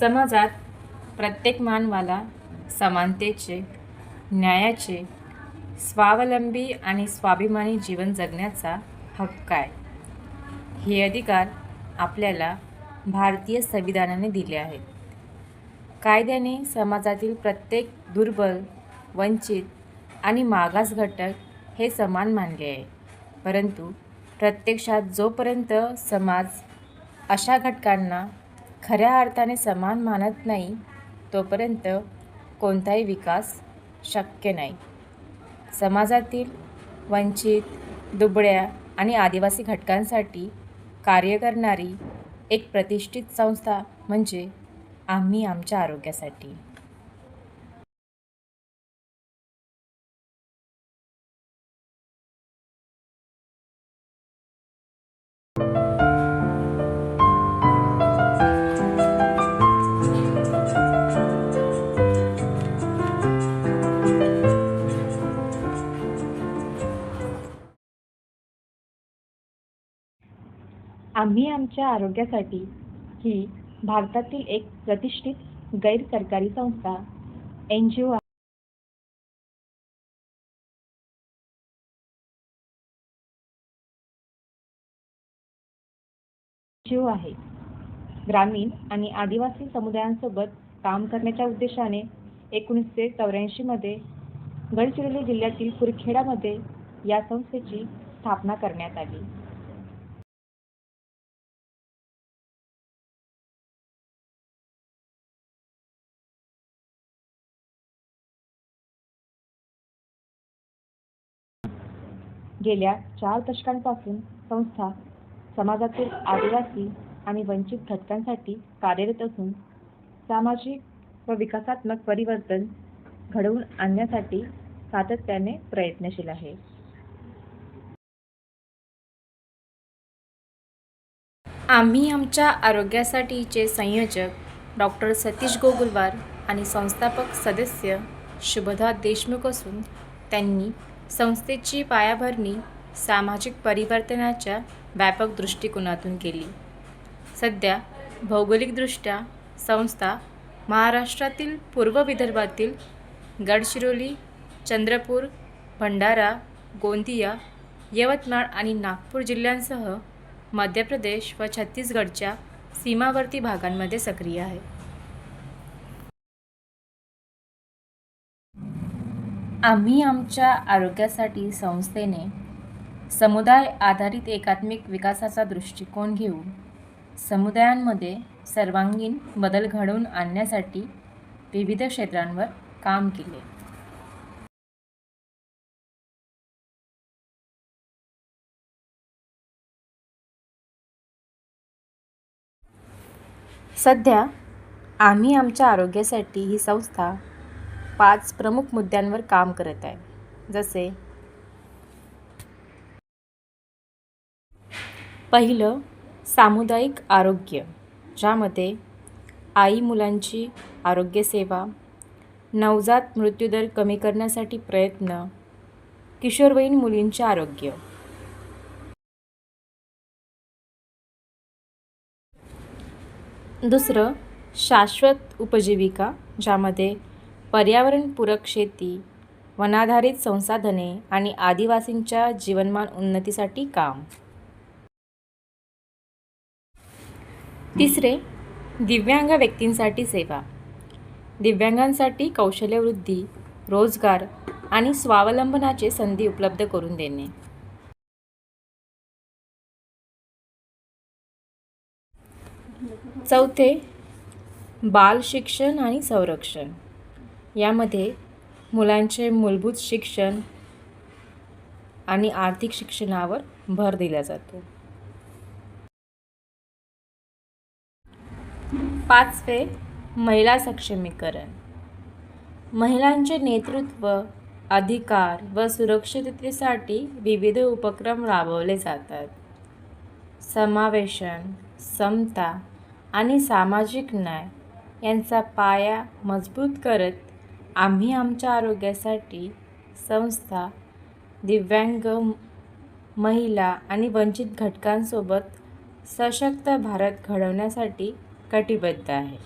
समाजात प्रत्येक मानवाला समानतेचे न्यायाचे स्वावलंबी आणि स्वाभिमानी जीवन जगण्याचा हक्क आहे. हे अधिकार आपल्याला भारतीय संविधानाने दिले आहेत. कायद्याने समाजातील प्रत्येक दुर्बल वंचित आणि मागास घटक हे समान मानले आहे. परंतु प्रत्यक्षात जोपर्यंत समाज अशा घटकांना खऱ्या अर्थाने समान मानत नाही तोपर्यंत कोणताही विकास शक्य नाही. समाजातील वंचित दुबळ्या आणि आदिवासी घटकांसाठी कार्य करणारी एक प्रतिष्ठित संस्था म्हणजे आम्ही आमच्या आरोग्यासाठी. आम्ही आमच्या आरोग्यासाठी ही भारतातील एक प्रतिष्ठित गैर सरकारी संस्था एन जी ओ आहे. ग्रामीण आणि आदिवासी समुदायांसोबत काम करण्याच्या उद्देशाने एकोणीसशे चौऱ्याऐंशीमध्ये गडचिरोली जिल्ह्यातील कुरखेडामध्ये या संस्थेची स्थापना करण्यात आली. गेल्या चार दशकांपासून संस्था समाजातील आदिवासी आणि वंचित घटकांसाठी कार्यरत असून सामाजिक व विकासात्मक परिवर्तन घडवून आणण्यासाठी सातत्याने प्रयत्नशील आहे. आम्ही आमच्या आरोग्यासाठीचे संयोजक डॉक्टर सतीश गोगुलवार आणि संस्थापक सदस्य शुभदा देशमुख असून त्यांनी संस्थेची पायाभरणी सामाजिक परिवर्तनाच्या व्यापक दृष्टिकोनातून केली. सध्या भौगोलिकदृष्ट्या संस्था महाराष्ट्रातील पूर्व विदर्भातील गडचिरोली चंद्रपूर भंडारा गोंदिया यवतमाळ आणि नागपूर जिल्ह्यांसह मध्य प्रदेश व छत्तीसगडच्या सीमावर्ती भागांमध्ये सक्रिय आहे. आम्ही आमच्या आरोग्यासाठी संस्थेने समुदाय आधारित एकात्मिक विकासाचा दृष्टिकोन घेऊन समुदायांमध्ये सर्वांगीण बदल घडवून आणण्यासाठी विविध क्षेत्रांवर काम केले. सध्या आम्ही आमच्या आरोग्यासाठी ही संस्था पाच प्रमुख मुद्द्यांवर काम करत आहे. जसे पहिलं सामुदायिक आरोग्य ज्यामध्ये आई मुलांची आरोग्यसेवा नवजात मृत्यूदर कमी करण्यासाठी प्रयत्न किशोरवयीन मुलींचे आरोग्य. दुसरं शाश्वत उपजीविका ज्यामध्ये पर्यावरणपूरक शेती वनाधारित संसाधने आणि आदिवासींच्या जीवनमान उन्नतीसाठी काम. तिसरे दिव्यांग व्यक्तींसाठी सेवा. दिव्यांगांसाठी कौशल्यवृद्धी रोजगार आणि स्वावलंबनाचे संधी उपलब्ध करून देणे. चौथे बाल शिक्षण आणि संरक्षण. यामध्ये मुलांचे मूलभूत शिक्षण आणि आर्थिक शिक्षणावर भर दिला जातो. पाचवे महिला सक्षमीकरण. महिलांचे नेतृत्व अधिकार व सुरक्षिततेसाठी विविध उपक्रम राबवले जातात. समावेशन समता आणि सामाजिक न्याय यांचा पाया मजबूत करत आम्ही आमच्या आरोग्यासाठी संस्था दिव्यांग महिला आणि वंचित घटकांसोबत सशक्त भारत घडवण्यासाठी कटिबद्ध आहे.